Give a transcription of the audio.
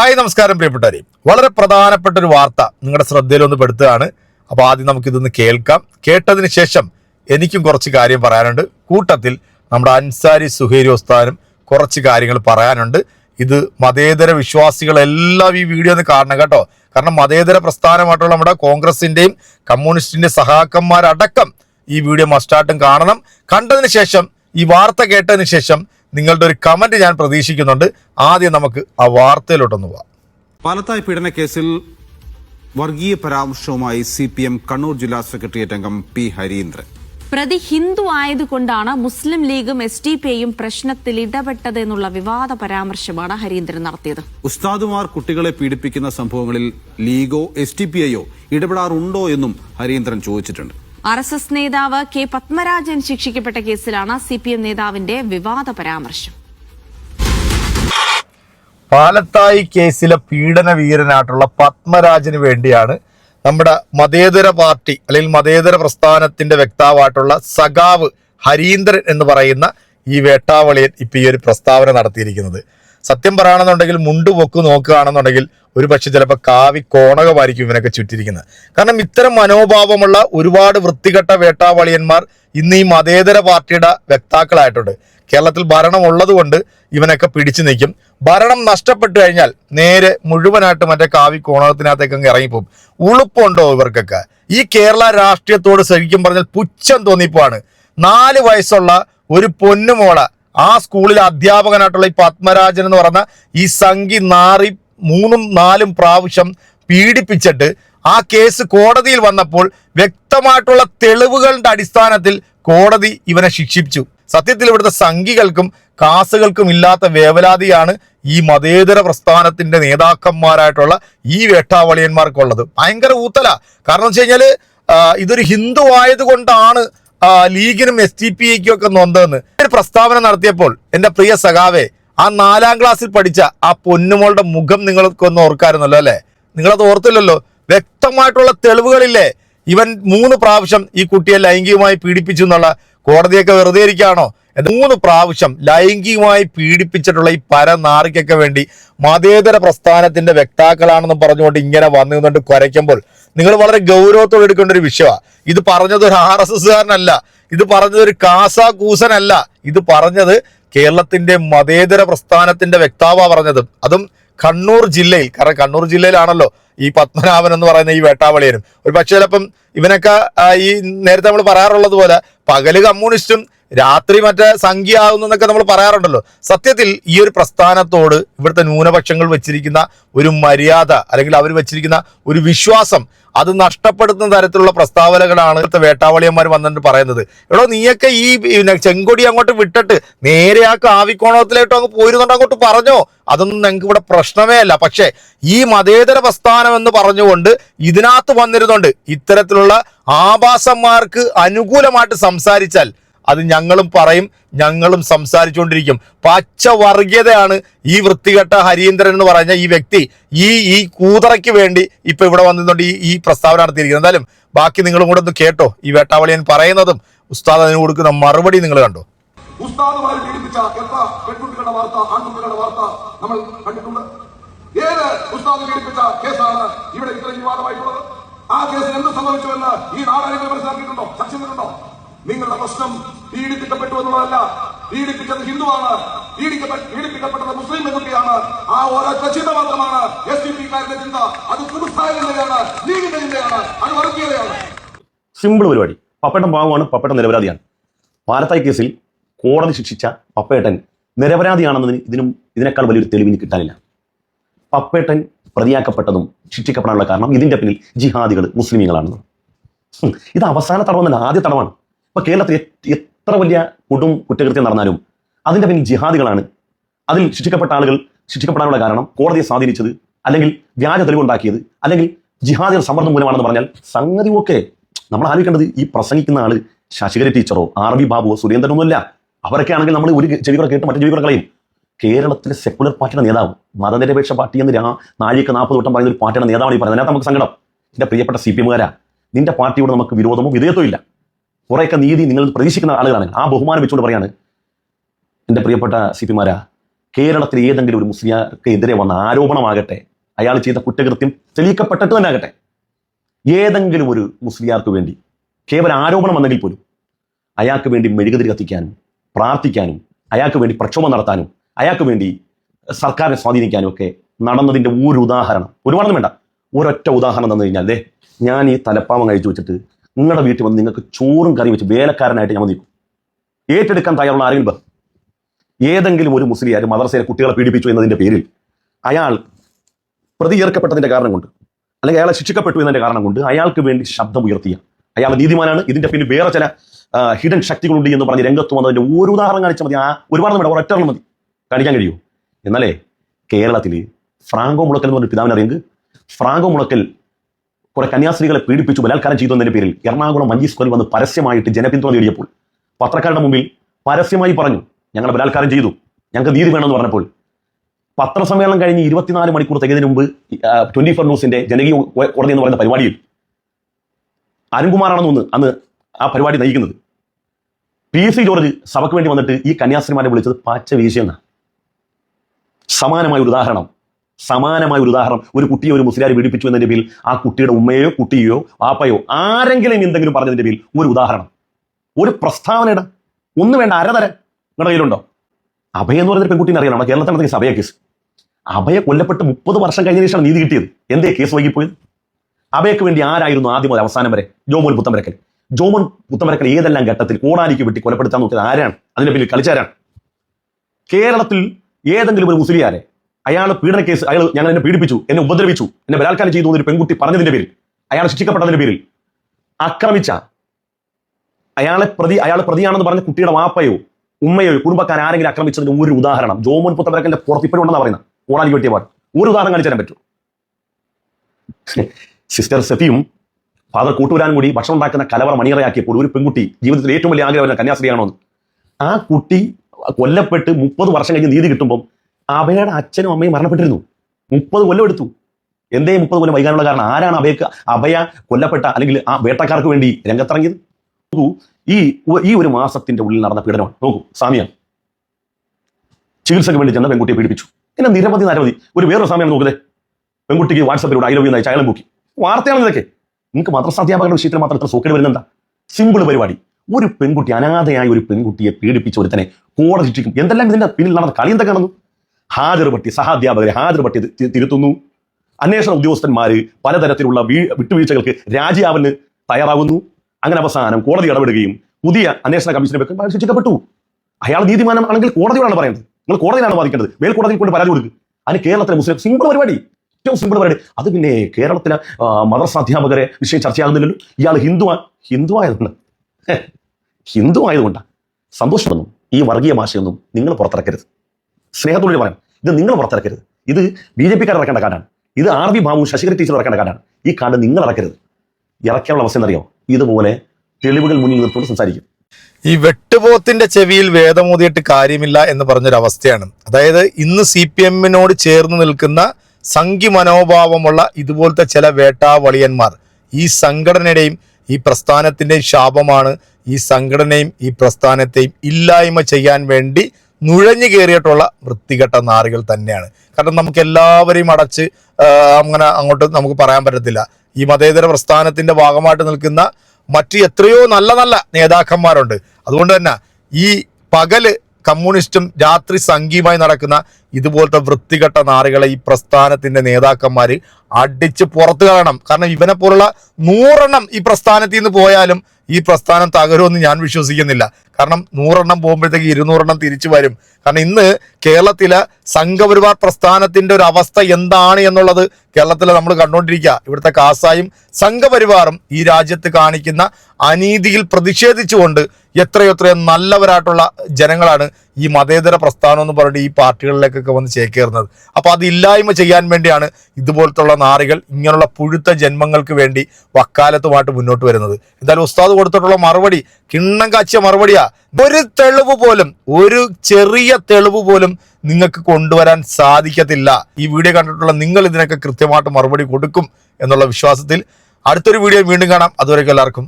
Hi നമസ്കാരം പ്രിയപ്പെട്ടവരെ. വളരെ പ്രധാനപ്പെട്ട ഒരു വാർത്ത നിങ്ങളുടെ ശ്രദ്ധയിലൊന്ന് പെടുത്തുകയാണ്. അപ്പോൾ ആദ്യം നമുക്കിതൊന്ന് കേൾക്കാം. കേട്ടതിന് ശേഷം എനിക്കും കുറച്ച് കാര്യം പറയാനുണ്ട്. കൂട്ടത്തിൽ നമ്മുടെ അൻസാരി സുഹേരി ഉസ്താനും കുറച്ച് കാര്യങ്ങൾ പറയാനുണ്ട്. ഇത് മതേതര വിശ്വാസികളെല്ലാം ഈ വീഡിയോ ഒന്ന് കാണണം കേട്ടോ. കാരണം മതേതര പ്രസ്ഥാനമായിട്ടുള്ള നമ്മുടെ കോൺഗ്രസിന്റെയും കമ്മ്യൂണിസ്റ്റിന്റെ സഹാക്കന്മാരടക്കം ഈ വീഡിയോ മസ്റ്റായിട്ടും കാണണം. കണ്ടതിന് ശേഷം ഈ വാർത്ത കേട്ടതിന് ശേഷം നിങ്ങളുടെ ഒരു കമന്റ് ഞാൻ പ്രതീക്ഷിക്കുന്നുണ്ട്. ആദ്യം നമുക്ക് ആ വാർത്തയിലോട്ടൊന്ന് പോവാം. പാലത്തായ് പീഡനക്കേസിൽ വർഗീയ പരാമർശവുമായി സി പി എം കണ്ണൂർ ജില്ലാ സെക്രട്ടേറിയറ്റ് അംഗം പി ഹരീന്ദ്രൻ. പ്രതി ഹിന്ദു ആയതുകൊണ്ടാണ് മുസ്ലിം ലീഗും എസ് ഡി പി ഐയും പ്രശ്നത്തിൽ ഇടപെട്ടതെന്നുള്ള വിവാദ പരാമർശമാണ് ഹരീന്ദ്രൻ നടത്തിയത്. ഉസ്താദുമാർ കുട്ടികളെ പീഡിപ്പിക്കുന്ന സംഭവങ്ങളിൽ ലീഗോ എസ് ഡി പി ഐയോ ഇടപെടാറുണ്ടോ എന്നും ഹരീന്ദ്രൻ ചോദിച്ചിട്ടുണ്ട്. ആർ എസ് എസ് നേതാവ് കെ പത്മരാജൻ ശിക്ഷിക്കപ്പെട്ട കേസിലാണ് സി പി എം നേതാവിന്റെ വിവാദ പരാമർശം. പാലത്തായി കേസിലെ പീഡന വീരനായിട്ടുള്ള പത്മരാജന് വേണ്ടിയാണ് നമ്മുടെ മതേതര പാർട്ടി അല്ലെങ്കിൽ മതേതര പ്രസ്ഥാനത്തിന്റെ വ്യക്താവായിട്ടുള്ള സഖാവ് ഹരീന്ദ്രൻ എന്ന് പറയുന്ന ഈ വേട്ടാവളിയൻ ഇപ്പൊ ഈ ഒരു പ്രസ്താവന നടത്തിയിരിക്കുന്നത്. സത്യം പറയുകയാണെന്നുണ്ടെങ്കിൽ മുണ്ട് പൊക്ക് നോക്കുകയാണെന്നുണ്ടെങ്കിൽ ഒരു പക്ഷെ ചിലപ്പോൾ കാവി കോണകമായിരിക്കും ഇവനൊക്കെ ചുറ്റിരിക്കുന്നത് കാരണം ഇത്തരം മനോഭാവമുള്ള ഒരുപാട് വൃത്തികെട്ട വേട്ടാവളിയന്മാർ ഇന്ന് ഈ മതേതര പാർട്ടിയുടെ വ്യക്താക്കളായിട്ടുണ്ട്. കേരളത്തിൽ ഭരണം ഉള്ളതുകൊണ്ട് ഇവനൊക്കെ പിടിച്ചു നിൽക്കും. ഭരണം നഷ്ടപ്പെട്ടു കഴിഞ്ഞാൽ നേരെ മുഴുവനായിട്ട് മറ്റേ കാവി കോണകത്തിനകത്തേക്ക് അങ്ങ് ഇറങ്ങിപ്പോകും. ഉളുപ്പുണ്ടോ ഇവർക്കൊക്കെ? ഈ കേരള രാഷ്ട്രീയത്തോട് ശരിക്കും പറഞ്ഞാൽ പുച്ഛം തോന്നിപ്പോവാണ്. നാല് വയസ്സുള്ള ഒരു പൊന്നുമോള ആ സ്കൂളിലെ അധ്യാപകനായിട്ടുള്ള ഈ പത്മരാജൻ എന്ന് പറഞ്ഞ ഈ സംഘി നാറി മൂന്നും നാലും പ്രാവശ്യം പീഡിപ്പിച്ചിട്ട് ആ കേസ് കോടതിയിൽ വന്നപ്പോൾ വ്യക്തമായിട്ടുള്ള തെളിവുകളുടെ അടിസ്ഥാനത്തിൽ കോടതി ഇവനെ ശിക്ഷിച്ചു സത്യത്തിൽ ഇവിടുത്തെ സംഘികൾക്കും കാസുകൾക്കും ഇല്ലാത്ത വേവലാതിയാണ് ഈ മതേതര പ്രസ്ഥാനത്തിന്റെ നേതാക്കന്മാരായിട്ടുള്ള ഈ വേട്ടാവളിയന്മാർക്കുള്ളത്. ഭയങ്കര ഊത്തല. കാരണം വെച്ച് കഴിഞ്ഞാൽ ഇതൊരു ഹിന്ദു ആയതുകൊണ്ടാണ് ലീഗിനും എസ് ടി പി ഐക്കും ഒക്കെ നൊന്തെന്ന്. ഒരു പ്രസ്താവന നടത്തിയപ്പോൾ എന്റെ പ്രിയ സഖാവെ ആ നാലാം ക്ലാസ്സിൽ പഠിച്ച ആ പൊന്നുമോളുടെ മുഖം നിങ്ങൾക്കൊന്ന് ഓർക്കായിരുന്നല്ലോ അല്ലെ? നിങ്ങളത് ഓർത്തില്ലല്ലോ? വ്യക്തമായിട്ടുള്ള തെളിവുകളില്ലേ? ഇവൻ മൂന്ന് പ്രാവശ്യം ഈ കുട്ടിയെ ലൈംഗികമായി പീഡിപ്പിച്ചു എന്നുള്ള കോടതിയൊക്കെ വെറുതെ ഇരിക്കുകയാണോ? മൂന്ന് പ്രാവശ്യം ലൈംഗികമായി പീഡിപ്പിച്ചിട്ടുള്ള ഈ പരനാറിക്കൊക്കെ വേണ്ടി മതേതര പ്രസ്ഥാനത്തിന്റെ വ്യക്താക്കളാണെന്ന് പറഞ്ഞുകൊണ്ട് ഇങ്ങനെ വന്നു നിന്നുകൊണ്ട് കുരയ്ക്കുമ്പോൾ നിങ്ങൾ വളരെ ഗൗരവത്തോടെ എടുക്കേണ്ട ഒരു വിഷയമാണ് ഇത് പറഞ്ഞത് ഒരു ആർ എസ് എസ്കാരനല്ല. ഇത് പറഞ്ഞത് ഒരു കാസാ കൂസനല്ല ഇത് പറഞ്ഞത് കേരളത്തിന്റെ മതേതര പ്രസ്ഥാനത്തിന്റെ വ്യക്താവ പറഞ്ഞത്. അതും കണ്ണൂർ ജില്ലയിൽ. കാരണം കണ്ണൂർ ജില്ലയിലാണല്ലോ ഈ പത്മനാഭൻ എന്ന് പറയുന്ന ഈ വേട്ടാവളിയനും ഒരു പക്ഷേ ചിലപ്പം ഇവനൊക്കെ ഈ നേരത്തെ നമ്മൾ പറയാറുള്ളത് പോലെ പകൽ കമ്മ്യൂണിസ്റ്റും രാത്രി മറ്റേ സംഖ്യയാകുന്നു എന്നൊക്കെ നമ്മൾ പറയാറുണ്ടല്ലോ. സത്യത്തിൽ ഈ ഒരു പ്രസ്ഥാനത്തോട് ഇവിടുത്തെ ന്യൂനപക്ഷങ്ങൾ വെച്ചിരിക്കുന്ന ഒരു മര്യാദ അല്ലെങ്കിൽ അവർ വെച്ചിരിക്കുന്ന ഒരു വിശ്വാസം അത് നഷ്ടപ്പെടുത്തുന്ന തരത്തിലുള്ള പ്രസ്താവനകളാണ് ഇവിടുത്തെ വേട്ടാവളിയന്മാർ വന്നിട്ട് പറയുന്നത്. എടോ നീയൊക്കെ ഈ ചെങ്കൊടി അങ്ങോട്ട് വിട്ടിട്ട് നേരെ ആ കാവിക്കോണത്തിലേട്ടോ അങ്ങ് പോയിരുന്നുണ്ട് അങ്ങോട്ട് പറഞ്ഞോ? അതൊന്നും ഞങ്ങൾക്ക് ഇവിടെ പ്രശ്നമേ അല്ല. പക്ഷേ ഈ മതേതര പ്രസ്ഥാനം എന്ന് പറഞ്ഞുകൊണ്ട് ഇതിനകത്ത് വന്നിരുന്നുണ്ട് ഇത്തരത്തിലുള്ള ആഭാസന്മാർക്ക് അനുകൂലമായിട്ട് സംസാരിച്ചാൽ അത് ഞങ്ങളും പറയും ഞങ്ങളും സംസാരിച്ചുകൊണ്ടിരിക്കും. പച്ച വർഗീയതയാണ് ഈ വൃത്തികെട്ട ഹരീന്ദ്രൻ എന്ന് പറഞ്ഞ ഈ വ്യക്തി ഈ ഈ കൂതറയ്ക്ക് വേണ്ടി ഇപ്പൊ ഇവിടെ വന്നിട്ടുണ്ട് ഈ ഈ പ്രസ്താവന നടത്തിയിരിക്കുന്നത്. എന്തായാലും ബാക്കി നിങ്ങളും കൂടെ ഒന്ന് കേട്ടോ. ഈ വേട്ടാവളിയൻ പറയുന്നതും ഉസ്താദ് അതിന് കൊടുക്കുന്ന മറുപടി നിങ്ങൾ കണ്ടോ? പെൺകുട്ടികളുടെ വാർത്ത വാർത്ത നമ്മൾ ഏത് ഉസ്താദ് ഇവിടെ ഇത്രയും ആ കേസിൽ എന്ത് സംഭവിച്ചുവെന്ന് ഈ നാടാരെങ്കിലും മനസ്സിലാക്കിയിട്ടുണ്ടോ? ചെയ്തിട്ടുണ്ടോ? നിങ്ങളുടെ പ്രശ്നം പീഡിപ്പിക്കപ്പെട്ടു എന്നുള്ളതല്ല പീഡിപ്പിച്ചത് ഹിന്ദുവാണ് പീഡിപ്പിക്കപ്പെട്ടത് മുസ്ലിം പെൺകുട്ടിയാണ്. ആ ഒരൊറ്റ ചിന്ത മാത്രമാണ് എസ് ഡി പിക്കാരുടെ ചിന്ത. അത് കുടുംബസ്ഥായ ചിന്തയാണ് ലീഗിന്റെ അത് വർഗീയതയാണ്. സിമ്പിൾ പരിപാടി. പപ്പേട്ടൻ പാവമാണ് പപ്പേട്ടൻ നിരപരാധിയാണ്. പാലത്തായ് കേസിൽ കോടതി ശിക്ഷിച്ച പപ്പേട്ടൻ നിരപരാധിയാണെന്നതിന് ഇതിനും ഇതിനേക്കാൾ വലിയൊരു തെളിവിന് കിട്ടാനില്ല. പപ്പേട്ടൻ പ്രതിയാക്കപ്പെട്ടതും ശിക്ഷിക്കപ്പെടാനുള്ള കാരണം ഇതിന്റെ പിന്നിൽ ജിഹാദികൾ മുസ്ലിമീങ്ങളാണെന്ന് ഇത് അവസാന തടവെന്നല്ല ആദ്യ തടവാണ്. ഇപ്പൊ കേരളത്തിൽ എത്ര വലിയ കൊടും കുറ്റകൃത്യം നടന്നാലും അതിന്റെ പിന്നിൽ ജിഹാദികളാണ്. അതിൽ ശിക്ഷിക്കപ്പെട്ട ആളുകൾ ശിക്ഷിക്കപ്പെടാനുള്ള കാരണം കോടതിയെ സ്വാധീനിച്ചത് അല്ലെങ്കിൽ വ്യാജ തെളിവുണ്ടാക്കിയത് അല്ലെങ്കിൽ ജിഹാദികൾ സമ്മർദ്ദം മൂലമാണെന്ന് പറഞ്ഞാൽ സംഗതി ഒക്കെ നമ്മൾ ആലോചിക്കേണ്ടത് ഈ പ്രസംഗിക്കുന്ന ആൾ ശശികര ടീച്ചറോ ആർ വി ബാബുവോ സുരേന്ദ്രനൊന്നുമല്ല അവരൊക്കെ ആണെങ്കിൽ നമ്മൾ ഒരു ചെവികൂടെ കേട്ട് മറ്റു ചെവികൾ കളയും. കേരളത്തിലെ സെക്കുലർ പാർട്ടിയുടെ നേതാവ് മതനിരപേക്ഷ പാർട്ടി എന്ന് രാ നാഴിക നാൽപ്പത് വട്ടം പറയുന്ന ഒരു പാർട്ടിയുടെ നേതാവാണ് ഈ പറയുന്നത്. അതിനകത്ത് നമുക്ക് സങ്കടം. എന്റെ പ്രിയപ്പെട്ട സി പി എമ്മുകാരാ നിന്റെ പാർട്ടിയോട് നമുക്ക് വിരോധമോ വിധേയത്വം ഇല്ല കുറേയൊക്കെ നീതി നിങ്ങൾ പ്രതീക്ഷിക്കുന്ന ആളുകളാണ്. ആ ബഹുമാനം വെച്ചുകൊണ്ട് പറയാണ് എന്റെ പ്രിയപ്പെട്ട സി പിമാരാ കേരളത്തിൽ ഏതെങ്കിലും ഒരു മുസ്ലിയാർക്ക് എതിരെ വന്ന ആരോപണമാകട്ടെ അയാൾ ചെയ്ത കുറ്റകൃത്യം തെളിയിക്കപ്പെട്ടിട്ട് തന്നെ ആകട്ടെ. ഏതെങ്കിലും ഒരു മുസ്ലിയാർക്ക് വേണ്ടി കേവലം ആരോപണം വന്നെങ്കിൽ പോലും അയാൾക്ക് വേണ്ടി മെഴുകുതിരി കത്തിക്കാനും പ്രാർത്ഥിക്കാനും അയാൾക്ക് വേണ്ടി പ്രക്ഷോഭം നടത്താനും അയാൾക്ക് വേണ്ടി സർക്കാരിനെ സ്വാധീനിക്കാനും ഒക്കെ നടന്നതിന്റെ ഒരു ഉദാഹരണം ഒരുപാടൊന്നും വേണ്ട. ഒരൊറ്റ ഉദാഹരണം തന്നു കഴിഞ്ഞാൽ അല്ലേ ഞാൻ ഈ തലപ്പാവം കഴിച്ചു വെച്ചിട്ട് നിങ്ങളുടെ വീട്ടിൽ വന്ന് നിങ്ങൾക്ക് ചോറും കറി വെച്ച് വേലക്കാരനായിട്ട് ഞാൻ വന്നിരിക്കും. ഏറ്റെടുക്കാൻ തയ്യാറുള്ള ആരെങ്കിലും ഏതെങ്കിലും ഒരു മുസ്ലിയാർ മദർസയിലെ കുട്ടികളെ പീഡിപ്പിച്ചു എന്നതിന്റെ പേരിൽ അയാൾ പ്രതി ചേർക്കപ്പെട്ടതിന്റെ കാരണം കൊണ്ട് അല്ലെങ്കിൽ അയാളെ ശിക്ഷിക്കപ്പെട്ടു എന്നതിന്റെ കാരണം കൊണ്ട് അയാൾക്ക് വേണ്ടി ശബ്ദം ഉയർത്തിയ. അയാൾ നീതിമാനാണ്. ഇതിന്റെ പിന്നിൽ വേറെ ചില ഹിഡൻ ശക്തികളുണ്ട് എന്ന് പറഞ്ഞ് രംഗത്ത് വന്നതിന്റെ ഒരു ഉദാഹരണം കാണിച്ചാൽ മതി. ആ ഒരുപാട് വേണ്ട ഒരൊറ്റ മതി. കാണിക്കാൻ കഴിയുമോ? എന്നാലേ കേരളത്തിൽ ഫ്രാങ്കോ മുളക്കൽ എന്ന് പറഞ്ഞ പിതാവിനെ അറിയെങ്കിൽ ഫ്രാങ്കോ മുളക്കൽ കുറെ കന്യാസ്ത്രീകളെ പീഡിപ്പിച്ചു ബലാത്കാരം ചെയ്തു എന്നതിന്റെ പേരിൽ എറണാകുളം മഞ്ചി സ്ക്വയറിൽ വന്ന് പരസ്യമായിട്ട് ജനപിന്തുണ നേടിയപ്പോൾ പത്രക്കാരുടെ മുമ്പിൽ പരസ്യമായി പറഞ്ഞു ഞങ്ങൾ ബലാത്കാരം ചെയ്തു. ഞങ്ങൾക്ക് നീതി വേണമെന്ന് പറഞ്ഞപ്പോൾ. പത്രസമ്മേളനം കഴിഞ്ഞ് ഇരുപത്തിനാല് മണിക്കൂർ തികയതിനു മുമ്പ് ട്വന്റി ഫോർ ന്യൂസിന്റെ ജനകീയ കോടതി എന്ന് പറയുന്ന പരിപാടിയിൽ അരുൺകുമാറാണെന്ന് ഒന്ന് അന്ന് ആ പരിപാടി നയിക്കുന്നത്. പി. സി. ജോർജ് സഭയ്ക്ക് വേണ്ടി വന്നിട്ട് ഈ കന്യാസ്ത്രീമാരെ വിളിച്ചത് പാച്ച വീശിയെന്നാണ് സമാനമായ ഒരു ഉദാഹരണം. സമാനമായ ഒരു ഉദാഹരണം ഒരു കുട്ടിയെ ഒരു മുസ്ലിയാർ പീഡിപ്പിച്ചു എന്നതിന്റെ പേരിൽ ആ കുട്ടിയുടെ ഉമ്മയോ കുട്ടിയോ ആപ്പയോ ആരെങ്കിലും എന്തെങ്കിലും പറഞ്ഞതിന്റെ പേരിൽ ഒരു ഉദാഹരണം. ഒരു പ്രസ്താവനയുടെ ഒന്ന് വേണ്ട അരതരം. നിങ്ങളുടെ കയ്യിലുണ്ടോ? അഭയ എന്ന് പറയുന്ന പെൺകുട്ടീനെ അറിയണം നമ്മുടെ സഭയ കേസ്. അഭയ കൊല്ലപ്പെട്ട് മുപ്പത് വർഷം കഴിഞ്ഞ ശേഷമാണ് നീതി കിട്ടിയത്. എന്തേ കേസ് വൈകിപ്പോയത്? അഭയക്ക് വേണ്ടി ആരായിരുന്നു ആദ്യം മുതൽ അവസാനം വരെ ജോമോൻ പുത്തമ്പരക്കൽ? ജോമോൻ പുത്തമ്പരക്കൽ ഏതെല്ലാം ഘട്ടത്തിൽ കോടാലിക്ക് വെട്ടി കൊലപ്പെടുത്താൻ നോക്കിയത് ആരാണ്? അതിന്റെ പിന്നിൽ കളിച്ചാരാണ് കേരളത്തിൽ ഏതെങ്കിലും ഒരു മുസ്ലിയാരെ അയാൾ പീഡന കേസ് അയാൾ ഞങ്ങൾ എന്നെ പീഡിപ്പിച്ചു എന്നെ ഉപദ്രവിച്ചു എന്നെ ബലാത്കാരം ചെയ്തു എന്നൊരു പെൺകുട്ടി പറഞ്ഞതിന്റെ പേരിൽ അയാൾ ശിക്ഷിക്കപ്പെട്ടതിന്റെ പേരിൽ ആക്രമിച്ച അയാളെ പ്രതി അയാൾ പ്രതിയാണെന്ന് പറഞ്ഞ കുട്ടിയുടെ വാപ്പയോ ഉമ്മയോ കുടുംബക്കാർ ആരെങ്കിലും ആക്രമിച്ചതിന് ഒരു ഉദാഹരണം. ജോമോൻ പുത്തമ്പരക്കന്റെ പുറത്ത് ഇപ്പോഴും ഉണ്ടെന്ന് പറയുന്നത്. ഓണാലി വെട്ടിയ പാട് ഒരു ഉദാഹരണം കാണിച്ചു തരാൻ പറ്റും സിസ്റ്റർ സെഫിയും ഫാദർ കൂട്ടുവരാൻ കൂടി ഭക്ഷണം ഉണ്ടാക്കുന്ന കലവറ മണിയറയാക്കിയപ്പോൾ ഒരു പെൺകുട്ടി ജീവിതത്തിൽ ഏറ്റവും വലിയ ആഗ്രഹം കന്യാസ്ത്രീയാണോന്ന് ആ കുട്ടി കൊല്ലപ്പെട്ട് മുപ്പത് വർഷം കഴിഞ്ഞ് നീതി കിട്ടുമ്പോൾ അഭയുടെ അച്ഛനും അമ്മയും മരണപ്പെട്ടിരുന്നു. മുപ്പത് കൊല്ലം എടുത്തു. എന്തേ മുപ്പത് കൊല്ലം വൈകാനുള്ള കാരണം? ആരാണ് അഭയക്ക് അഭയ കൊല്ലപ്പെട്ട അല്ലെങ്കിൽ ആ വേട്ടക്കാർക്ക് വേണ്ടി രംഗത്തിറങ്ങിയത്? നോക്കൂ ഈ ഈ ഒരു മാസത്തിന്റെ ഉള്ളിൽ നടന്ന പീഡനമാണ്. നോക്കൂ സാമിയാണ് ചികിത്സയ്ക്ക് വേണ്ടി ചെന്ന പെൺകുട്ടിയെ പീഡിപ്പിച്ചു. പിന്നെ നിരവധി നിരവധി. ഒരു വേറൊരു സമയം നോക്കുന്നത് പെൺകുട്ടിക്ക് വാട്സപ്പിലൂടെ ഐ ലവ് യു അയച്ചു അയാളും വാർത്തയാണ് ഇതൊക്കെ. നിങ്ങൾക്ക് മദ്രസാധ്യാപകരുടെ വിഷയത്തിൽ മാത്രം ഇത്ര സൂക്കേട് വരുന്നെന്താ? സിമ്പിൾ പരിപാടി. ഒരു പെൺകുട്ടി അനാഥയായ ഒരു പെൺകുട്ടിയെ പീഡിപ്പിച്ച ഒരുത്തനെ കോടതി ശിക്ഷിക്കും. എന്തെല്ലാം ഇതിന്റെ പിന്നിൽ നടന്ന കളി എന്തൊക്കെ നടന്നു ഹാജർ പട്ടി സഹാധ്യാപകരെ ഹാജർ പട്ടി തിരുത്തുന്നു. അന്വേഷണ ഉദ്യോഗസ്ഥന്മാർ പലതരത്തിലുള്ള വീ വിട്ടുവീഴ്ചകൾക്ക് രാജിയാവന് തയ്യാറാകുന്നു. അങ്ങനെ അവസാനം കോടതി ഇടപെടുകയും പുതിയ അന്വേഷണ കമ്മീഷനെ വെക്കാൻ ശിക്ഷിക്കപ്പെട്ടു. അയാൾ നീതിമാനം ആണെങ്കിൽ കോടതിയോടാണ് പറയുന്നത്. നിങ്ങൾ കോടതിയിലാണ് വാദിക്കേണ്ടത്. മേൽക്കോടതിയിൽ കൊണ്ട് പരാതി കൊടുക്കുക അതിന് കേരളത്തിലെ മുസ്ലിം സിമ്പിൾ പരിപാടി. ഏറ്റവും സിമ്പിൾ പരിപാടി. അത് പിന്നെ കേരളത്തിലെ മദ്രസ അധ്യാപകരെ വിഷയം ചർച്ചയാകുന്നില്ലല്ലോ ഇയാൾ ഹിന്ദു ഹിന്ദു ആയതുകൊണ്ട്. ഹിന്ദു ആയതുകൊണ്ടാണ് സന്തോഷമൊന്നും ഈ വർഗീയ ഭാഷയൊന്നും നിങ്ങൾ പുറത്തിറക്കരുത്. സ്നേഹത്തോടെ പറയാം. ഇത് നിങ്ങൾ പുറത്തിറക്കരുത്. ഇത് ബി ജെ പിക്കാർ ഇറക്കേണ്ട കാർഡാണ്. ഇത് R V Babu Sasikala teacher ഇറക്കേണ്ട കാർഡാണ്. ഈ കാർഡ് നിങ്ങൾ ഇറക്കരുത്. ഇറക്കാനുള്ള അവസ്ഥ എന്നറിയോ ഇതുപോലെ തെളിവുകൾ മുന്നിൽ നിർത്തുകൊണ്ട് സംസാരിക്കും. ഈ വെട്ടുപോത്തിന്റെ ചെവിയിൽ വേദമൂതിയിട്ട് കാര്യമില്ല എന്ന് പറഞ്ഞൊരവസ്ഥയാണ്. അതായത് ഇന്ന് സി പി എമ്മിനോട് ചേർന്ന് നിൽക്കുന്ന സംഘി മനോഭാവമുള്ള ഇതുപോലത്തെ ചില വേട്ടാവളിയന്മാർ ഈ സംഘടനയുടെയും ഈ പ്രസ്ഥാനത്തിന്റെയും ശാപമാണ്. ഈ സംഘടനയും ഈ പ്രസ്ഥാനത്തെയും ഇല്ലായ്മ ചെയ്യാൻ വേണ്ടി നുഴഞ്ഞു കയറിയിട്ടുള്ള വൃത്തികെട്ട നാറികൾ തന്നെയാണ്. കാരണം നമുക്ക് എല്ലാവരെയും അടച്ച് അങ്ങനെ അങ്ങോട്ട് നമുക്ക് പറയാൻ പറ്റത്തില്ല. ഈ മതേതര പ്രസ്ഥാനത്തിന്റെ ഭാഗമായിട്ട് നിൽക്കുന്ന മറ്റ് എത്രയോ നല്ല നല്ല നേതാക്കന്മാരുണ്ട്. അതുകൊണ്ട് തന്നെ ഈ പകൽ കമ്മ്യൂണിസ്റ്റും രാത്രി സംഘീയമായി നടക്കുന്ന ഇതുപോലത്തെ വൃത്തികെട്ട നാറികളെ ഈ പ്രസ്ഥാനത്തിന്റെ നേതാക്കന്മാർ അടിച്ച് പുറത്തു കളയണം. കാരണം ഇവനെ പോലുള്ള നൂറെണ്ണം ഈ പ്രസ്ഥാനത്തിൽ നിന്ന് പോയാലും ഈ പ്രസ്ഥാനം തകരുമെന്ന് ഞാൻ വിശ്വസിക്കുന്നില്ല. കാരണം നൂറെണ്ണം പോകുമ്പോഴത്തേക്ക് ഇരുന്നൂറെണ്ണം തിരിച്ചു വരും. കാരണം ഇന്ന് കേരളത്തിലെ സംഘപരിവാർ പ്രസ്ഥാനത്തിന്റെ ഒരു അവസ്ഥ എന്താണ് എന്നുള്ളത് കേരളത്തിൽ നമ്മൾ കണ്ടുകൊണ്ടിരിക്കുക. ഇവിടുത്തെ കാസായും സംഘപരിവാറും ഈ രാജ്യത്ത് കാണിക്കുന്ന അനീതിയിൽ പ്രതിഷേധിച്ചുകൊണ്ട് എത്രയോ എത്രയോ നല്ലവരായിട്ടുള്ള ജനങ്ങളാണ് ഈ മതേതര പ്രസ്ഥാനം എന്ന് പറഞ്ഞിട്ട് ഈ പാർട്ടികളിലേക്കൊക്കെ വന്ന് ചേക്കേറുന്നത്. അപ്പോൾ അത് ഇല്ലായ്മ ചെയ്യാൻ വേണ്ടിയാണ് ഇതുപോലത്തുള്ള നാറികൾ ഇങ്ങനെയുള്ള പുഴുത്ത ജന്മങ്ങൾക്ക് വേണ്ടി വക്കാലത്തുമായിട്ട് മുന്നോട്ട് വരുന്നത്. എന്തായാലും ഉസ്താദ് കൊടുത്തിട്ടുള്ള മറുപടി കിണ്ണം കാച്ചിയ മറുപടിയാ. ഒരു തെളിവ് പോലും ഒരു ചെറിയ തെളിവ് പോലും നിങ്ങൾക്ക് കൊണ്ടുവരാൻ സാധിക്കത്തില്ല. ഈ വീഡിയോ കണ്ടിട്ടുള്ള നിങ്ങൾ ഇതിനൊക്കെ കൃത്യമായിട്ട് മറുപടി കൊടുക്കും എന്നുള്ള വിശ്വാസത്തിൽ അടുത്തൊരു വീഡിയോ വീണ്ടും കാണാം. അതുവരെയൊക്കെ എല്ലാവർക്കും